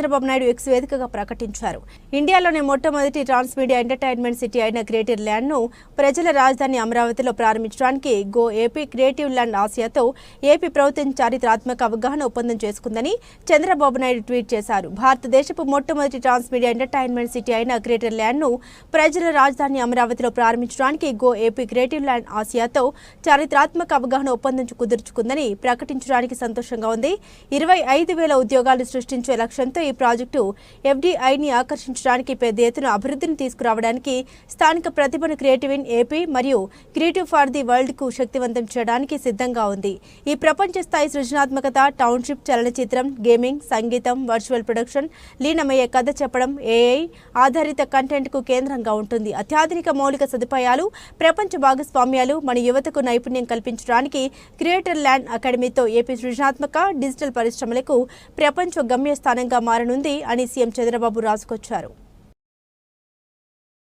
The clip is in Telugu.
చంద్రబాబు నాయుడు ఎక్స్ వేదికగా ప్రకటించారు. ఇండియాలోనే మొట్టమొదటి ట్రాన్స్మీడియా ఎంటర్టైన్మెంట్ సిటీ అయిన గ్రేటర్ ల్యాండ్ను ప్రజల రాజధాని అమరావతిలో ప్రారంభించడానికి గో ఏపీ క్రియేటివ్ ల్యాండ్ ఆసియాతో ఏపీ ప్రభుత్వం చారిత్రాత్మక అవగాహన ఒప్పందం చేసుకుందని చంద్రబాబు నాయుడు ట్వీట్ చేశారు. భారతదేశపు మొట్టమొదటి ట్రాన్స్మీడియా ఎంటర్టైన్మెంట్ సిటీ అయిన గ్రేటర్ ల్యాండ్ను ప్రజల రాజధాని అమరావతిలో ప్రారంభించడానికి గో ఏపీ క్రియేటివ్ ల్యాండ్ ఆసియాతో చారిత్రాత్మక అవగాహన ఒప్పందం కుదుర్చుకుందని ప్రకటించడానికి సంతోషంగా ఉంది. ఇరవై ఐదు వేల ఉద్యోగాలు సృష్టించే లక్ష్యంతో ఈ ప్రాజెక్టు ఎఫ్డీఐని ఆకర్షించడానికి పెద్ద ఎత్తున అభివృద్ధిని తీసుకురావడానికి స్థానిక ప్రతిభను క్రియేటివ్ ఇన్ ఏపీ మరియు క్రియేటివ్ ఫర్ ది వరల్డ్కు శక్తివంతం చేయడానికి సిద్ధంగా ఉంది. ఈ ప్రపంచ స్థాయి సృజనాత్మకత టౌన్షిప్ చలనచిత్రం గేమింగ్ సంగీతం వర్చువల్ ప్రొడక్షన్ లీనమయ్యే కథ చెప్పడం ఏఐ ఆధారిత కంటెంట్కు కేంద్రంగా ఉంటుంది. అత్యాధునిక మౌలిక సదుపాయాలు ప్రపంచ భాగస్వామ్యాలు మన యువతకు నైపుణ్యం కల్పించడానికి క్రియేటర్ ల్యాండ్ అకాడమీతో ఏపీ సృజనాత్మక డిజిటల్ పరిశ్రమలకు ప్రపంచ గమ్యస్థానంగా మారనుంది అని సీఎం చంద్రబాబు రాసుకొచ్చారు